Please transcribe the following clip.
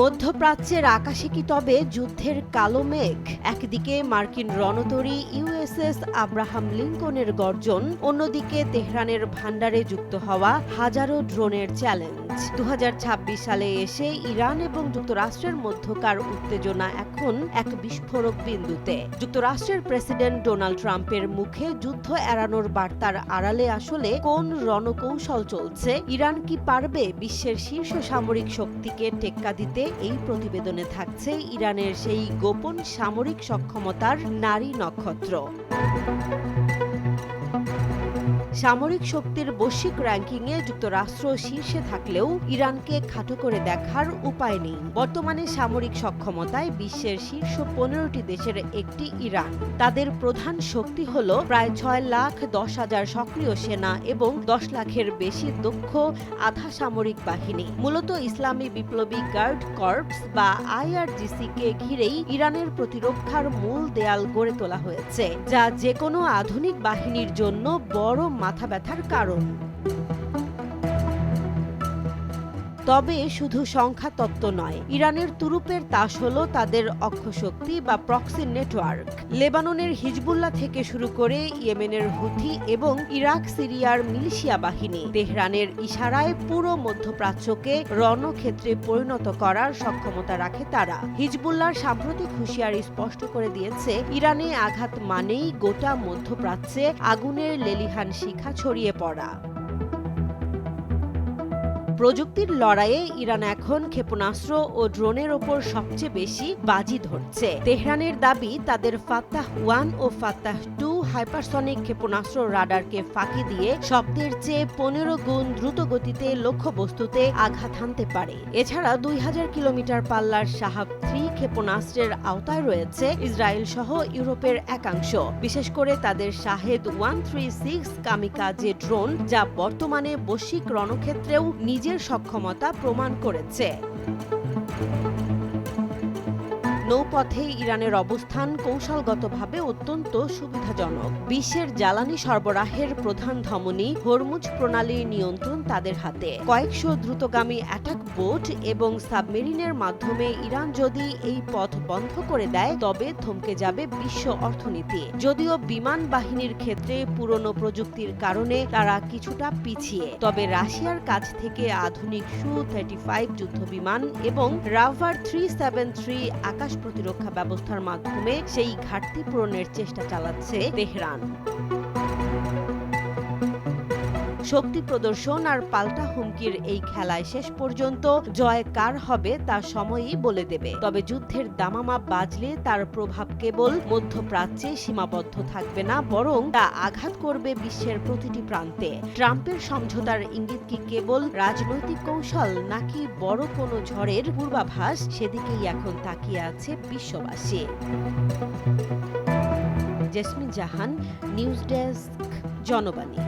মধ্যপ্রাচ্যের আকাশে কি তবে যুদ্ধের কালো মেঘ? একদিকে মার্কিন রণতরী ইউএসএস আব্রাহাম লিঙ্কনের গর্জন, অন্যদিকে তেহরানের ভান্ডারে যুক্ত হওয়া হাজারো ড্রোনের চ্যালেঞ্জ। দু হাজার ছাব্বিশ সালে এসে ইরান এবং যুক্তরাষ্ট্রের মধ্যকার উত্তেজনা এখন এক বিস্ফোরক বিন্দুতে। যুক্তরাষ্ট্রের প্রেসিডেন্ট ডোনাল্ড ট্রাম্পের মুখে যুদ্ধ এড়ানোর বার্তার আড়ালে আসলে কোন রণকৌশল চলছে, ইরান কি পারবে বিশ্বের শীর্ষ সামরিক শক্তিকে টেক্কা দিতে, এই প্রতিবেদনে থাকছে ইরানের সেই গোপন সামরিক সক্ষমতার নারী নক্ষত্র। সামরিক শক্তির বৈশ্বিক র্যাঙ্কিংয়ে যুক্তরাষ্ট্র শীর্ষে থাকলেও ইরানকে খাটো করে দেখার উপায় নেই। বর্তমানে সামরিক সক্ষমতায় বিশ্বের শীর্ষ পনেরোটি দেশের একটি ইরান। তাদের প্রধান শক্তি হল প্রায় ছয় লাখ দশ হাজার সক্রিয় সেনা এবং দশ লাখের বেশি দক্ষ আধা সামরিক বাহিনী। মূলত ইসলামী বিপ্লবী গার্ড কর্পস বা আইআরজিসি কে ঘিরেই ইরানের প্রতিরক্ষার মূল দেয়াল গড়ে তোলা হয়েছে, যা যে কোনো আধুনিক বাহিনীর জন্য বড় মাথা ব্যথার কারণ। তবে শুধু সংখ্যা তত্ত্ব নয়, ইরানের তুরুপের তাস হল তাদের অক্ষশক্তি বা প্রক্সি নেটওয়ার্ক। লেবাননের হিজবুল্লাহ থেকে শুরু করে ইয়েমেনের হুথি এবং ইরাক, সিরিয়ার মিলিশিয়া বাহিনী তেহরানের ইশারায় পুরো মধ্যপ্রাচ্যকে রণক্ষেত্রে পরিণত করার সক্ষমতা রাখে তারা। হিজবুল্লাহর সাম্প্রতিক হুঁশিয়ারি স্পষ্ট করে দিয়েছে, ইরানে আঘাত মানেই গোটা মধ্যপ্রাচ্যে আগুনের লেলিহান শিখা ছড়িয়ে পড়া। প্রযুক্তির লড়াইয়ে ইরান এখন ক্ষেপণাস্ত্র ও ড্রোনের ওপর সবচেয়ে বেশি বাজি ধরছে। তেহরানের দাবি, তাদের ফাত্তাহ ওয়ান ও ফাত্তাহ টু হাইপারসনিক ক্ষেপণাস্ত্র রাডারকে ফাঁকি দিয়ে শব্দের চেয়ে পনেরো গুণ দ্রুত গতিতে লক্ষ্যবস্তুতে আঘাত হানতে পারে। এছাড়া দুই হাজার কিলোমিটার পাল্লার সাহাব থ্রি ক্ষেপণাস্ত্রের আওতায় রয়েছে ইসরায়েল সহ ইউরোপের একাংশ। বিশেষ করে তাদের Shahed one three six kamikaze drone যা বর্তমানে বৈশ্বিক রণক্ষেত্রেও নিজের সক্ষমতা প্রমাণ করেছে। নৌপথে ইরানের অবস্থান কৌশলগতভাবে অত্যন্ত সুবিধাজনক। বিশ্বের জ্বালানি সরবরাহের প্রধান ধমনী হরমুজ প্রণালীর নিয়ন্ত্রণ তাদের হাতে। কয়েকশো দ্রুতগামী অ্যাটাক বোট এবং সাবমেরিনের মাধ্যমে ইরান যদি এই পথ বন্ধ করে দেয়, তবে থমকে যাবে বিশ্ব অর্থনীতি। যদিও বিমান বাহিনীর ক্ষেত্রে পুরনো প্রযুক্তির কারণে তারা কিছুটা পিছিয়ে, তবে রাশিয়ার কাছ থেকে আধুনিক সু থার্টি ফাইভ যুদ্ধ বিমান এবং রাভার থ্রি সেভেন থ্রি আকাশ প্রতিরক্ষা ব্যবস্থার মাধ্যমে সেই ঘাটতি পূরণের চেষ্টা চালাচ্ছে তেহরান। শক্তি প্রদর্শন আর পাল্টা হুমকির এই খেলায় শেষ পর্যন্ত জয় কার হবে তা সময়ই বলে দেবে। তবে যুদ্ধের দামামা বাজলে তার প্রভাব কেবল মধ্যপ্রাচ্যে সীমাবদ্ধ থাকবে না, বরং তা আঘাত করবে বিশ্বের প্রতিটি প্রান্তে। ট্রাম্পের সমঝোতার ইঙ্গিত কি কেবল রাজনৈতিক কৌশল, নাকি বড় কোনো ঝড়ের পূর্বাভাস সেদিকেই এখন তাকিয়ে আছে বিশ্ববাসী? Jesmin Jahan, news desk, Janobani.